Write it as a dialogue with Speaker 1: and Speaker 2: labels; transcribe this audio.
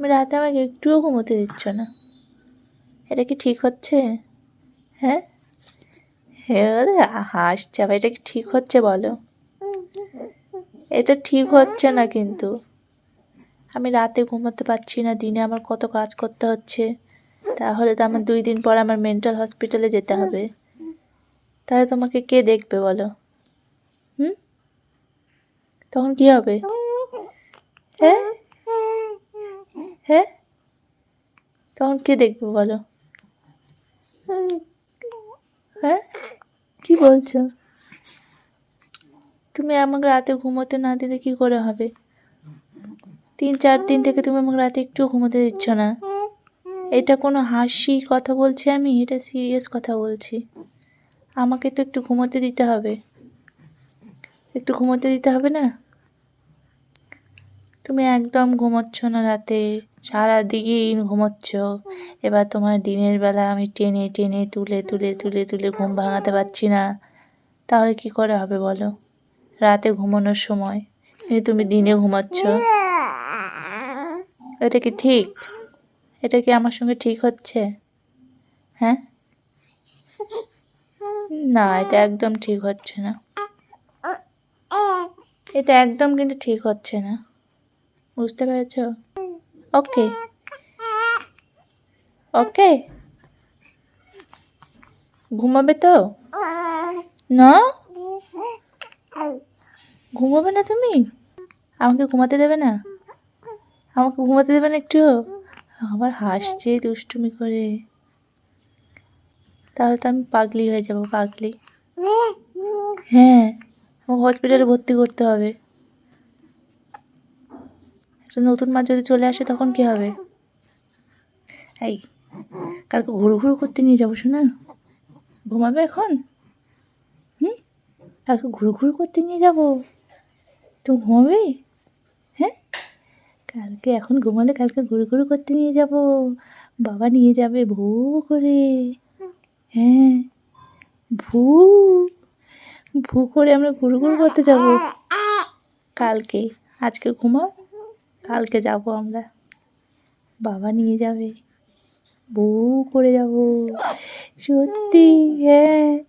Speaker 1: তুমি রাতে আমাকে একটুও ঘুমোতে দিচ্ছ না। এটা কি ঠিক হচ্ছে? হ্যাঁ? হ্যাঁ হাসছে আবার, এটা কি ঠিক হচ্ছে বলো? এটা ঠিক হচ্ছে না কিন্তু। আমি রাতে ঘুমোতে পারছি না, দিনে আমার কত কাজ করতে হচ্ছে। তাহলে তো আমার দুই দিন পর আমার মেন্টাল হসপিটালে যেতে হবে। তাহলে তোমাকে কে দেখবে বলো? হুম? তখন কি হবে? হ্যাঁ? হ্যাঁ? তখন কে দেখবে বলো? হ্যাঁ? কি বলছো? তুমি আমাকে রাতে ঘুমোতে না দিলে কি করে হবে? তিন, চার দিন থেকে তুমি আমাকে রাতে একটু ঘুমোতে দিচ্ছ না। এটা কোনো হাসি কথা বলছি আমি? এটা সিরিয়াস কথা বলছি। আমাকে তো একটু ঘুমোতে দিতে হবে। একটু ঘুমোতে দিতে হবে না? তুমি একদম ঘুমোচ্ছ না রাতে। সারা দিন ঘুমোচ্ছ এবার তোমার দিনের বেলা আমি টেনে টেনে তুলে তুলে তুলে তুলে ঘুম ভাঙাতে পারছি না। তাহলে কি করে হবে বলো? রাতে ঘুমানোর সময়। তুমি দিনে ঘুমাচ্ছ। এটা কি ঠিক? এটা কি আমার সঙ্গে ঠিক হচ্ছে? হ্যাঁ? না এটা একদম ঠিক হচ্ছে না। এটা একদম কিন্তু ঠিক হচ্ছে না। বুঝতে পেরেছ? ওকে ওকে ঘুমাবে তো? না? ঘুমাবে না তুমি? আমাকে ঘুমাতে দেবে না? আমাকে ঘুমাতে দেবে না একটু? আবার হাসছে দুষ্টুমি করে। তাহলে তো আমি পাগলি হয়ে যাব, পাগলি। হ্যাঁ আমাকে হসপিটালে ভর্তি করতে হবে। একটা নতুন মাছ যদি চলে আসে তখন কি হবে? এই, কালকে ঘুরু ঘুরু করতে নিয়ে যাব শোনা। ঘুমাবে এখন? হুম? কালকে ঘুরু ঘুরু করতে নিয়ে যাব। তুমি ঘুমাবে? হ্যাঁ? কালকে এখন ঘুমালে কালকে ঘুরু ঘুরু করতে নিয়ে যাব। বাবা নিয়ে যাবে ভু করে। হ্যাঁ? ভু? ভু করে আমরা ঘুরু ঘুরু করতে যাব। কালকে, আজকে ঘুমাও। কালকে যাব আমরা। বাবা নিয়ে যাবে। বউ করে যাব। সত্যি হ্যাঁ।